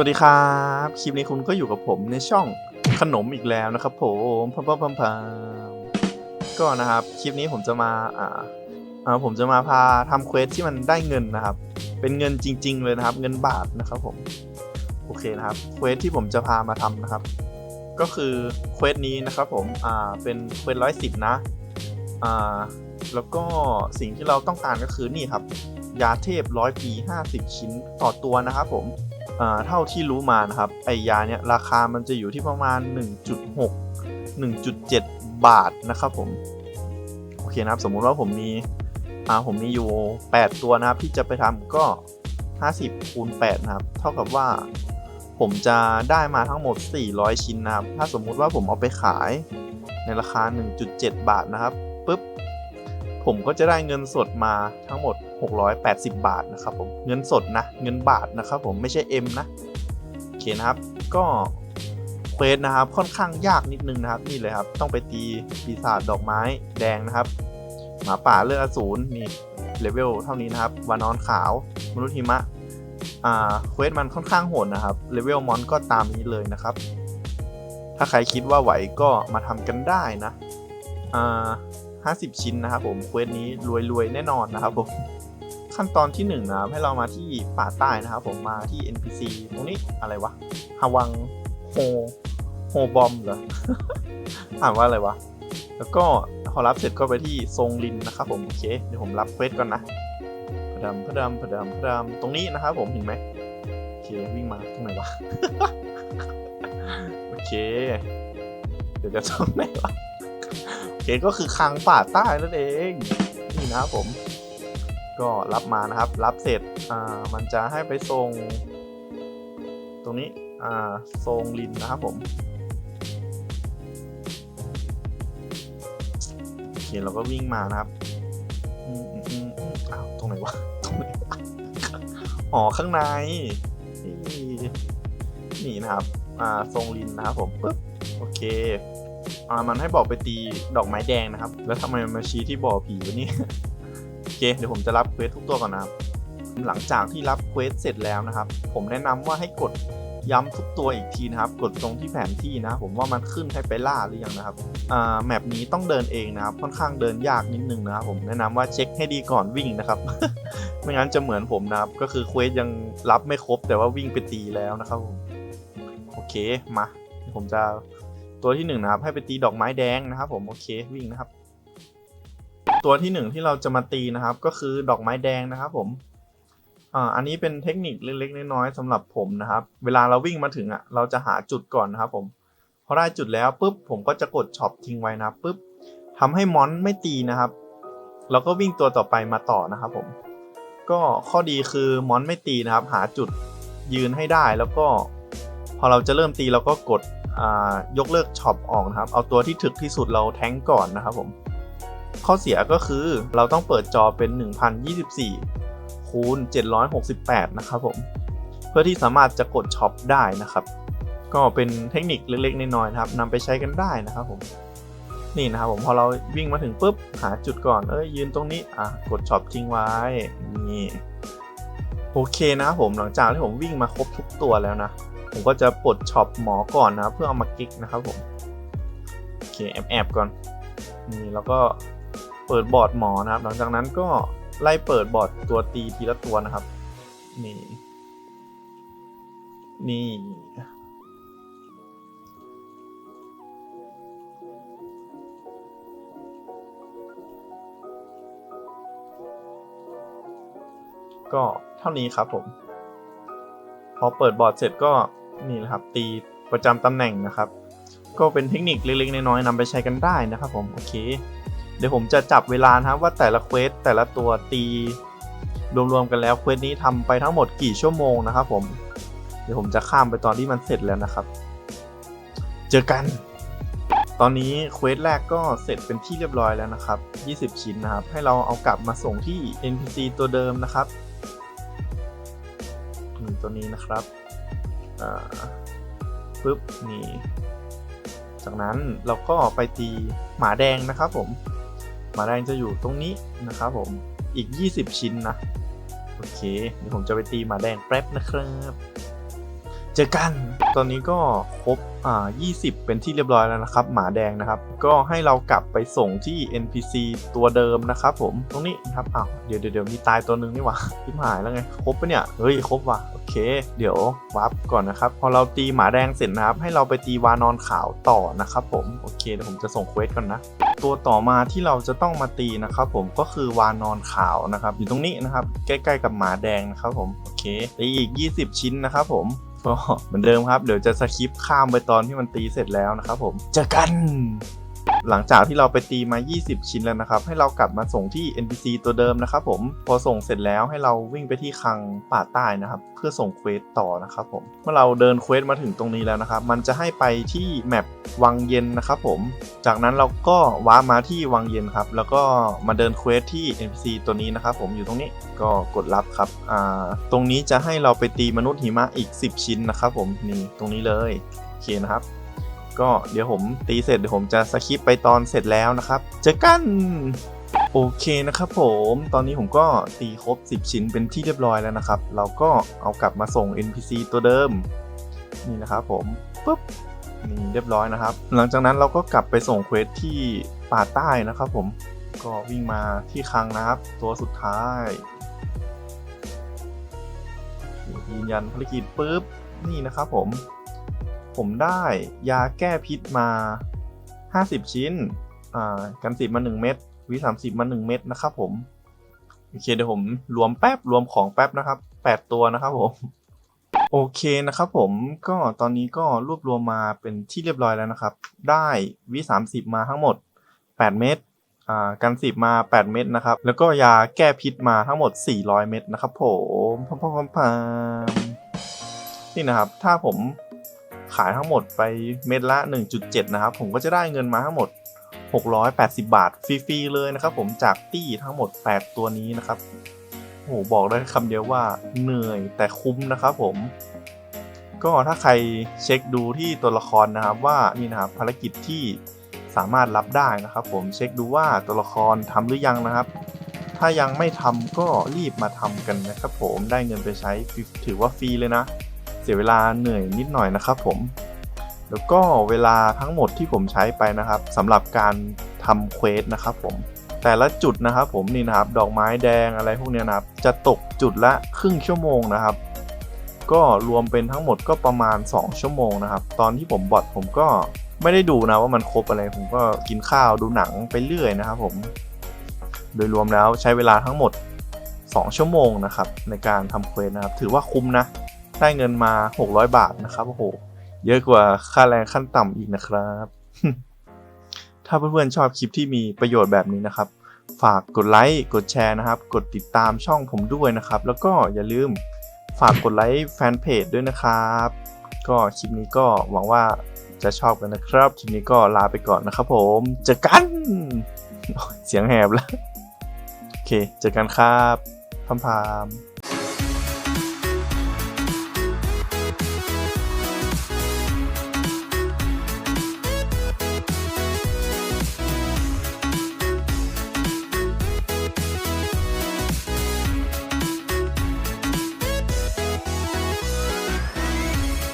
วัสดีครับ คลิปนี้คุณก็อยู่กับผมในช่องขนมอีกแล้วนะครับผมพัมพัมพัมพัมก็นะครับ คลิปนี้ผมจะมาอ่าอ่าผมจะมาพาทำเควสที่มันได้เงินนะครับ เป็นเงินจริง ๆ เลยนะครับ เงินบาทนะครับผม โอเคนะครับ เควสที่ผมจะพามาทำนะครับ ก็คือเควสนี้นะครับผม อ่า เป็นเควสร้อยสิบนะ อ่า แล้วก็สิ่งที่เราต้องการก็คือนี่ครับ ยาเทพร้อยปี50ชิ้นต่อตัวนะครับผม เท่าที่รู้มานะครับไอยาเนี่ยราคามันจะอยู่ที่ประมาณ 1.6 1.7 บาทนะครับผมโอเคนะครับสมมุติว่าผมมีอ่าผมมีอยู่ 8 ตัวนะครับที่จะไปทำก็ 50คูณ8นะครับเท่ากับว่าผมจะได้มาทั้งหมด 400 ชิ้นนะครับ ถ้าสมมุติว่าผมเอาไปขายในราคา 1.7 บาทนะครับ ผมก็จะได้เงินสดมาทั้งหมด 680 บาทนะครับผมเงินสดนะ เงินบาทนะครับผมไม่ใช่ M นะโอเคนะครับก็เควสนะครับค่อนข้างยากนิดนึงนะครับนี่เลยครับ ต้องไปตีปีศาจดอกไม้แดงนะครับ หมาป่าเลือดอสูรนี่เลเวลเท่านี้นะครับวานอนขาวมนุษย์หิมะอ่าเควสมันค่อนข้างโหดนะครับเลเวลมอนก็ตามนี้เลยนะครับ ถ้าใครคิดว่าไหวก็มาทำกันได้นะอ่า 50 ชิ้นนะครับผมเควสนี้รวยๆแน่นอนนะครับผมขั้นตอนที่1นงนะครับให้เรามาที่ป่าใต้นะครับผมมาที่ NPC ตรงนี้อะไรวะฮาวังโฮโฮบอมเหรออ่านว่าอะไรวะแล้วก็พอรับเสร็จก็ไปที่ทรงลินนะครับผมโอเคเดี๋ยวผมรับเควสก่อนนะพะดำพะดำพะดำพะดำตรงนี้นะครับผมเห็นไหมโอเควิ่งมาตรงไหนวะโอเค เดี๋ยวจะตรงไหนวะ โอเคก็คือคังป่าใต้นั่นเอง นี่นะครับผมก็รับมานะครับ รับเสร็จอ่ามันจะให้ไปส่ง ตรงนี้อ่าทรงลินนะครับผมโอเคเราก็วิ่งมานะครับอืมอืมอืมอ้าวตรงไหนวะตรงไหนอ๋อข้างในนี่นี่นะครับอ่าทรงลินนะครับผมปึ๊บโอเค อ่ามันให้บอกไปตีดอกไม้แดงนะครับ แล้วทำไมมันมาชี้ที่บ่อผีวะเนี่ยโอเคเดี๋ยวผมจะรับเควสทุกตัวก่อนนะครับ หลังจากที่รับเควสเสร็จแล้วนะครับ ผมแนะนำว่าให้กดย้ำทุกตัวอีกทีนะครับ กดตรงที่แผนที่นะ ผมว่ามันขึ้นให้ไปล่าหรือยังนะครับอ่าแมปนี้ต้องเดินเองนะครับ ค่อนข้างเดินยากนิดนึงนะครับผมแนะนำว่าเช็คให้ดีก่อนวิ่งนะครับไม่งั้นจะเหมือนผมนะครับ ก็คือเควสยังรับไม่ครบ แต่ว่าวิ่งไปตีแล้วนะครับผมโอเคมาผมจะ ตัวที่หนึ่งนะครับให้ไปตีดอกไม้แดงนะครับผมโอเควิ่งนะครับ ตัวที่หนึ่งที่เราจะมาตีนะครับ ก็คือดอกไม้แดงนะครับ ผมอ่าอันนี้เป็นเทคนิคเล็กๆน้อยๆสำหรับผมนะครับ เวลาเราวิ่งมาถึงอะเราจะหาจุดก่อนนะครับ ผมพอได้จุดแล้วปุ๊บผมก็จะกดช็อปทิ้งไว้นะปุ๊บทำให้มอนไม่ตีนะครับ แล้วก็วิ่งตัวต่อไปมาต่อนะครับ ผม ก็ข้อดีคือมอนไม่ตีนะครับ หาจุดยืนให้ได้แล้วก็ พอเราจะเริ่มตีเราก็กด ยกเลิกช็อปออกนะครับ เอาตัวที่ถึกที่สุดเราแท้งก่อนนะครับผม ข้อเสียก็คือเราต้องเปิดจอเป็น 1024คูณ768 นะครับผม เพื่อที่สามารถจะกดช็อปได้นะครับ ก็เป็นเทคนิคเล็กๆน้อยๆนะครับนำไปใช้กันได้นะครับผม นี่นะครับผมพอเราวิ่งมาถึงปุ๊บหาจุดก่อน เอ้ยยืนตรงนี้ อะ กดช็อปทิ้งไว้ นี่ โอเคนะผมหลังจากที่ผมวิ่งมาครบทุกตัวแล้วนะ ผมก็จะปลดช็อปหมอก่อนนะเพื่อเอามากิ๊กนะครับผมโอเคแอบแอบก่อนนี่แล้วก็เปิดบอร์ดหมอนะครับ หลังจากนั้นก็ไล่เปิดบอร์ดตัวตีทีละตัวนะครับ นี่ นี่ก็ เท่านี้ครับผม พอเปิดบอร์ดเสร็จก็นี่แหละครับ ตีประจำตำแหน่งนะครับ ก็เป็นเทคนิคเล็กๆน้อยๆนำไปใช้กันได้นะครับผม โอเค เดี๋ยวผมจะจับเวลานะครับว่าแต่ละเควสแต่ละตัวตีรวมๆกันแล้วเควสนี้ทำไปทั้งหมดกี่ชั่วโมงนะครับผม เดี๋ยวผมจะข้ามไปตอนที่มันเสร็จแล้วนะครับ เจอกัน ตอนนี้เควสแรกก็เสร็จเป็นที่เรียบร้อยแล้วนะครับ 20 ชิ้นนะครับ ให้เราเอากลับมาส่งที่ NPC ตัวเดิมนะครับ ตัวนี้นะครับปึ๊บนี่จากนั้นเราก็ไปตีหมาแดงนะครับผม หมาแดงจะอยู่ตรงนี้นะครับผมอีก 20 ชิ้นนะ โอเคเดี๋ยวผมจะไปตีหมาแดงแป๊บนะครับ เจอกัน ตอนนี้ก็ครบอ่า20 เป็นที่เรียบร้อยแล้วนะครับ หมาแดงนะครับ ก็ให้เรากลับไปส่งที่ NPC ตัวเดิมนะครับผม ตรงนี้นะครับ อ้าว เดี๋ยวเดี๋ยวเดี๋ยวมีตายตัวหนึ่งนี่หว่าทิมหายแล้วไง ครบปะเนี่ย เฮ้ย ครบว่ะ โอเค เดี๋ยววับก่อนนะครับ พอเราตีหมาแดงเสร็จนะครับ ให้เราไปตีวานอนขาวต่อนะครับผม โอเค เดี๋ยวผมจะส่งเควสก่อนนะ ตัวต่อมาที่เราจะต้องมาตีนะครับผม ก็คือวานอนขาวนะครับ อยู่ตรงนี้นะครับ ใกล้ ๆ กับหมาแดงนะครับผม โอเคตีอีก 20 ชิ้นนะครับผม ก็เหมือนเดิมครับ เดี๋ยวจะสคิปข้ามไปตอนที่มันตีเสร็จแล้วนะครับผมเจอกัน หลังจากที่เราไปตีมา 20 ชิ้นแล้วนะครับ ให้เรากลับมาส่งที่ NPC ตัวเดิมนะครับผม พอส่งเสร็จแล้วให้เราวิ่งไปที่คลังป่าใต้นะครับ เพื่อส่งเควสต่อนะครับผม เมื่อเราเดินเควสมาถึงตรงนี้แล้วนะครับ มันจะให้ไปที่แมปวังเย็นนะครับผม จากนั้นเราก็ว้ามาที่วังเย็นครับ แล้วก็มาเดินเควสที่ NPC ตัวนี้นะครับผม อยู่ตรงนี้ ก็กดรับครับ อ่า ตรงนี้จะให้เราไปตีมนุษย์หิมะอีก 10 ชิ้นนะครับผม นี่ ตรงนี้เลย โอเคนะครับ ก็เดี๋ยวผมตีเสร็จเดี๋ยวผมจะสคิปไปตอนเสร็จแล้วนะครับเจอกันโอเคนะครับผมตอนนี้ผมก็ตีครบ 10 ชิ้นเป็นที่เรียบร้อยแล้วนะครับ เราก็เอากลับมาส่ง NPC ตัวเดิม นี่นะครับผมปุ๊บนี่เรียบร้อยนะครับ หลังจากนั้นเราก็กลับไปส่งเควสที่ป่าใต้นะครับผมก็วิ่งมาที่คลังนะครับ ตัวสุดท้ายยืนยันภารกิจปุ๊บนี่นะครับผม ผมได้ยาแก้พิษมา 50 ชิ้น อ่า กันสิบมา 1 เม็ดวิสามสิบมา 1 เม็ดนะครับผม โอเคเดี๋ยวผมรวมแป๊บรวมของแป๊บนะครับ 8 ตัวนะครับผม โอเคนะครับผมก็ตอนนี้ก็รวบรวมมาเป็นที่เรียบร้อยแล้วนะครับ ได้วิ30มาทั้งหมด 8 เม็ดอ่ากันสิบมา 8 เม็ดนะครับ แล้วก็ยาแก้พิษมาทั้งหมด 400 เม็ดนะครับผมพมพมพมนี่นะครับ ถ้าผม ขายทั้งหมดไปเม็ดละ 1.7 นะครับ ผมก็จะได้เงินมาทั้งหมด 680 บาทฟรีๆเลยนะครับ ผมจากตี้ทั้งหมด 8 ตัวนี้นะครับโอ้โหบอกได้คำเดียวว่าเหนื่อยแต่คุ้มนะครับผม ก็ถ้าใครเช็คดูที่ตัวละครนะครับว่านี่นะครับภารกิจที่สามารถรับได้นะครับ ผมเช็คดูว่าตัวละครทำหรือยังนะครับถ้ายังไม่ทำก็รีบมาทำกันนะครับผมได้เงินไปใช้ถือว่าฟรีเลยนะ สียเวลาเหนื่อยนิดหน่อยนะครับผมแล้วก็เวลาทั้งหมดที่ผมใช้ไปนะครับสำหรับการทำเควสนะครับผมแต่ละจุดนะครับผมนี่นะครับดอกไม้แดงอะไรพวกนี้นะครับ จะตกจุดละครึ่งชั่วโมงนะครับ ก็รวมเป็นทั้งหมดก็ประมาณ 2 ชั่วโมงนะครับ ตอนที่ผมบอทผมก็ไม่ได้ดูนะว่ามันครบอะไรผมก็กินข้าวดูหนังไปเรื่อยนะครับผม โดยรวมแล้วใช้เวลาทั้งหมด 2 ชั่วโมงนะครับในการทำเควสนะครับ ถือว่าคุ้มนะ ได้เงินมา 600 บาทนะครับโอ้โหเยอะกว่าค่าแรงขั้นต่ำอีกนะครับ ถ้าเพื่อนๆชอบคลิปที่มีประโยชน์แบบนี้นะครับ ฝากกดไลค์กดแชร์นะครับ กดติดตามช่องผมด้วยนะครับ แล้วก็อย่าลืมฝากกดไลค์แฟนเพจด้วยนะครับ ก็คลิปนี้ก็หวังว่าจะชอบกันนะครับ คลิปนี้ก็ลาไปก่อนนะครับผมเจอกัน เสียงแหบแล้ว โอเค เจอกันครับพัมพาม